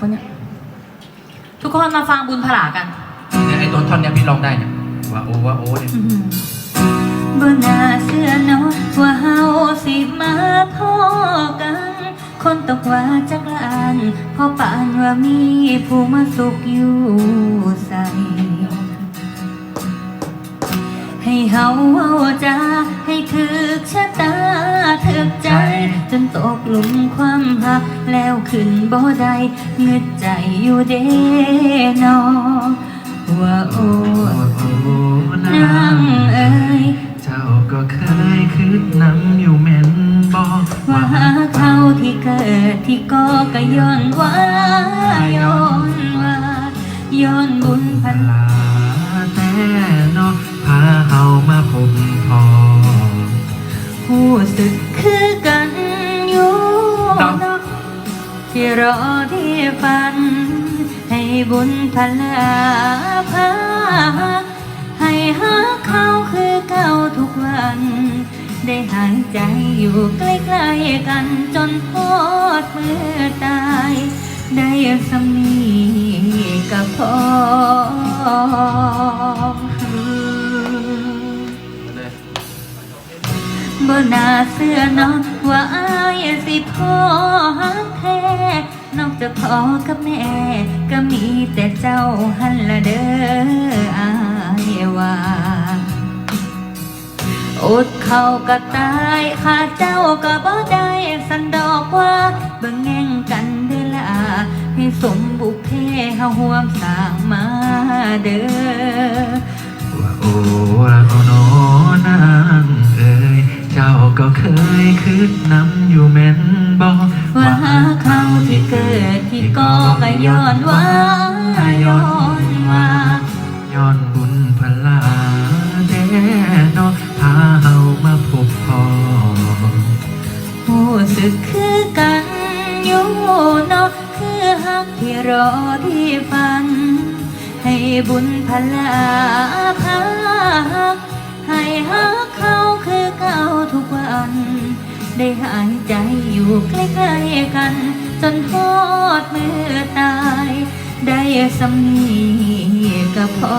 ปะเนี่ย ทุกคนมาฟังบุญผลากันเนี่ยไอ้ตัวท่อนเนี้ยพี่ร้องได้เนี่ยว่าโอว่าโอเนี่ยบนน่าเชื่อเนาะว่าเฮาสิมาพ่อกัน คนตกว่าจักลานเพอปานว่ามีผู้มาสุขอยู่ใส่ให้เฮาเว้าจาให้ ถึกชะตาถึกใจ จนตกหลุมความหักแล้วขึ้นบ่ได้เงึดใจอยู่เดนอว่าโอ้นางเอ้ยเจ้าก็เคยคืดน้ำอยู่แม่นบอกว่าหาเขาที่เกิดที่ก็ก็ย้อนว่าย้อนว่าย้อนบุญพันลาแต่นาะพาเฮามาพบพอ ผู้สึกคือกันอยู่เนาะที่รอที่ฝัน ให้บุญพลาพาให้หาเขาคือเก่าทุกวัน ได้หายใจอยู่ใกล้ๆกันจนพอดมือตาย ได้สำนีกับพอ บ่น่าเสื้อนาะว่าอายสิพ่อฮักแท้นอกจากพ่อกับแม่ ก็มีแต่เจ้าหันละเด้ออายว่าอดเข้าก็ตายข้าเจ้าก็บ่ได้สันดอกว่าเบิ่งแง่งกันเด้อล่ะให้สมบุพเพเฮาห่วมสร้างมาเด้อว่าโอ้ว่าโอ้นอนาง ก็เคยคืดน้ำอยู่แม่นบอกว่าหาเขาที่เกิดที่ก็ก็ย้อนว่าย้อนว่าย้อนบุญพลาแด่นาะพาเฮามาพบพอผู้สึกคือกันอยู่เนาะคือฮักที่รอที่ฝัน ให้บุญพลาพาให้ฮักเขาคือเก่าทุก ได้หายใจอยู่ใกล้ๆกัน จนทอดมือตาย ได้สำนีก็พอ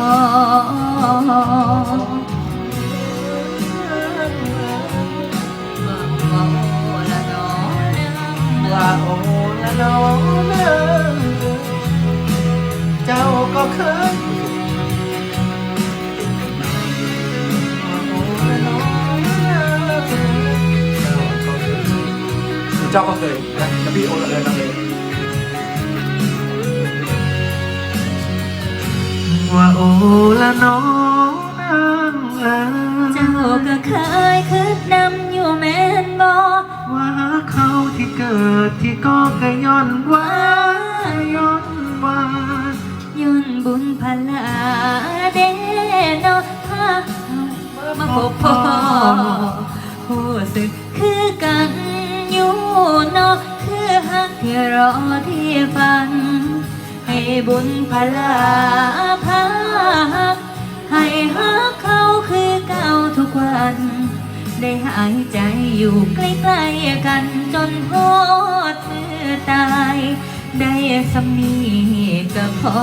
ว่าโอ้ละน้อง เจ้าก็เคยนะจะพี่โอนเลยนะเลยว่าโอ้ละน้องนางเอ๋ยเจ้าก็เคยคืดนำอยู่แม่นบอว่าเขาที่เกิดที่ก็กระย้อนว่าย้อนว่ายุนบุญพลาเดโนพามาพบพ่อผู้สึก คือรอที่ฝัน ให้บุญพลาพาให้ฮักเขาคือเก่าทุกวัน ได้หายใจอยู่ใกล้ๆกันจนพอดมือตาย ได้สำนีก็พอ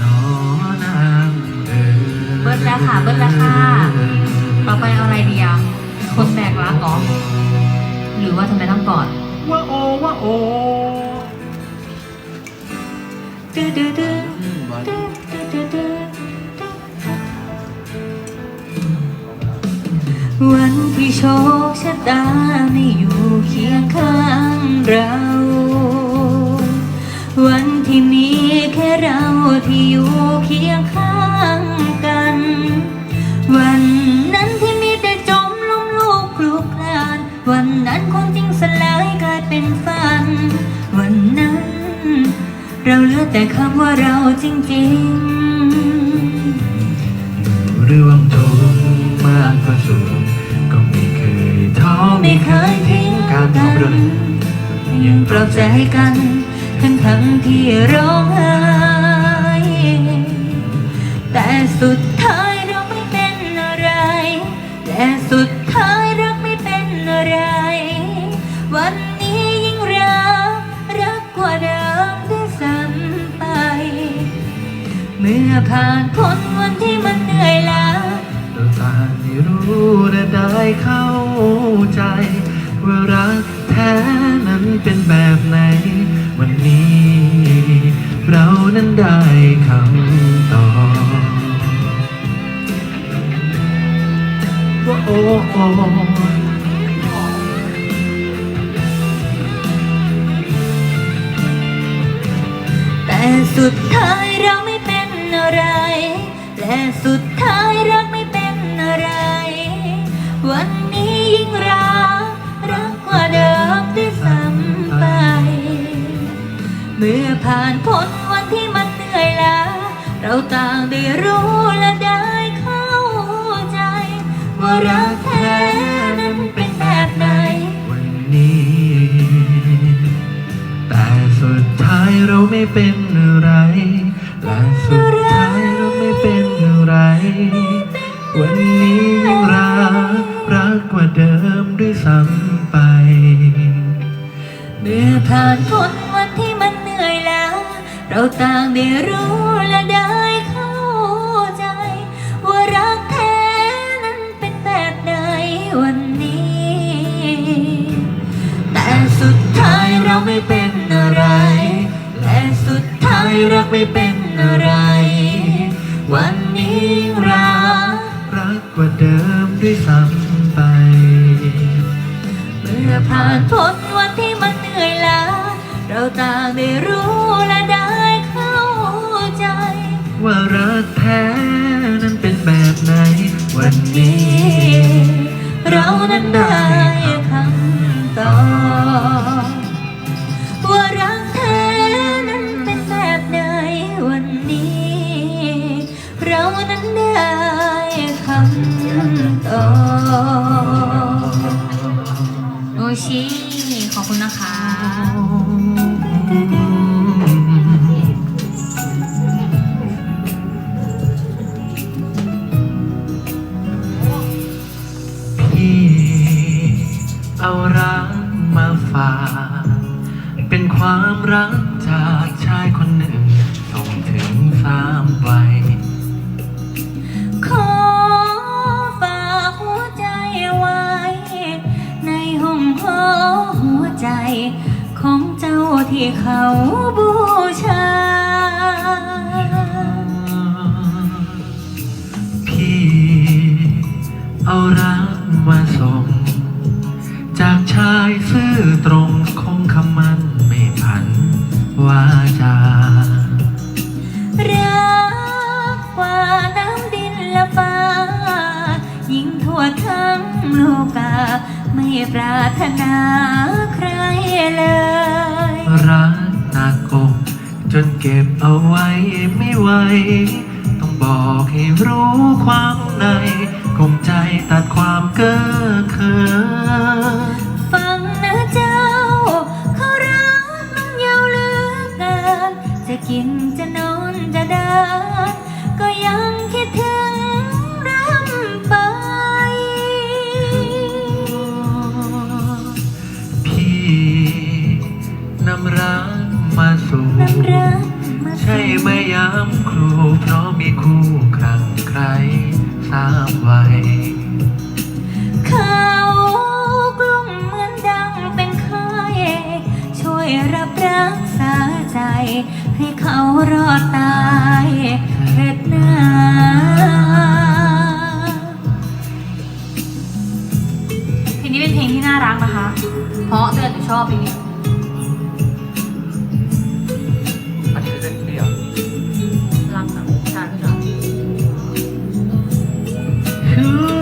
น้อนางเบิดแล้วค่ะเบิดแล้วค่ะต่อไปเอาอะไรดีอะคนแบกรักเหรอ หรือว่าทำไมต้องกอดว่าโอว่าโอดื้อดื้อดื้ออืมว่าดื้อดื้อดื้อดื้อวันที่โชคชะตาไม่อยู่เคียงข้างเรา วันที่มีแค่เราที่อยู่เคียงข้าง เราเหลือแต่คำว่าเราจริงเรื่องทุกข์มากกว่าสุขก็ไม่เคยท้อไม่เคยทิ้งกันยยังปลอบใจกันทั้งทั้งที่ร้องไห้แต่สุดท้ายเราไม่เป็นอะไรแต่สุดท้าย ผ่านพ้นวันที่มันเหนื่อยล้าเราต่างได้รู้และได้เข้าใจ ว่ารักแท้นั้นเป็นแบบไหน วันนี้ เรานั้นได้คำตอบว่าโอ้โอ้แต่สุดท้ายเราไม่ อะไร และสุดท้ายรักไม่เป็นอะไร วันนี้ยิ่งรักรักกว่าเดิมที่ซ้ำไป เมื่อผ่านพ้นวันที่มันเหนื่อยล้าเราต่างได้รู้และได้เข้าใจ ว่ารักแท้นั้นเป็นแบบไหน วันนี้ แต่สุดท้ายเราไม่เป็นอะไร ผ่านพ้นวันที่มันเหนื่อยแล้ว เราต่างได้รู้และได้เข้าใจ ว่ารักแท้นั้นเป็นแบบไหนวันนี้ แต่สุดท้ายเราไม่เป็นอะไร และสุดท้ายรักไม่เป็นอะไร วันนี้รักรักกว่าเดิมด้วยซ้ำไป เมื่อผ่านพ้นวันที่มัน เราต่างได้รู้และได้เข้าใจ ว่ารักแท้นั้นเป็นแบบไหนวันนี้ เรานั้นได้ เขา บอกให้รู้ความในกลมใจตัดความเก้อเขินฟังนะเจ้า เขารักน้องยาวเหลือเกินจะกินจะนอนจะเดินก็ยัง ใจให้เขารอดตายเถิดหนาเพลงนี้เป็นเพลงที่น่ารักนะคะ เพราะเตือนหนูชอบเพลงนี้อันนี้เป็นเดียวรักนะใช่พี่ชอบ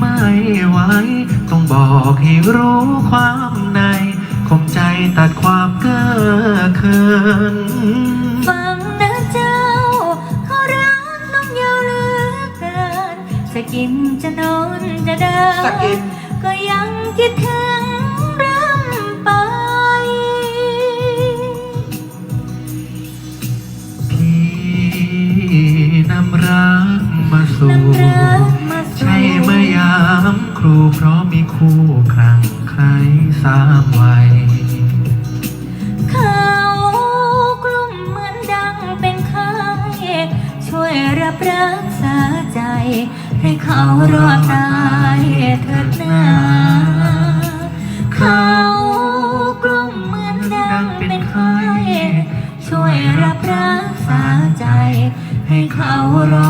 ไม่ไหวต้องบอกให้รู้ความในคมใจตัดความเก้อเขินฟังนะเจ้า เขารักน้องยาวเหลือเกิน จะกินจะนอนจะเดินจะกินก็ยังคิดถึง มีคู่ครั้งใครสามวัยเขากลุ่มเหมือนดังเป็นไข้ช่วยรับรักษาใจ ให้เขารอดตายเถิดนาเขากลุ่มเหมือนดังเป็นไข้ช่วยรับรักษาใจ ให้เขารอ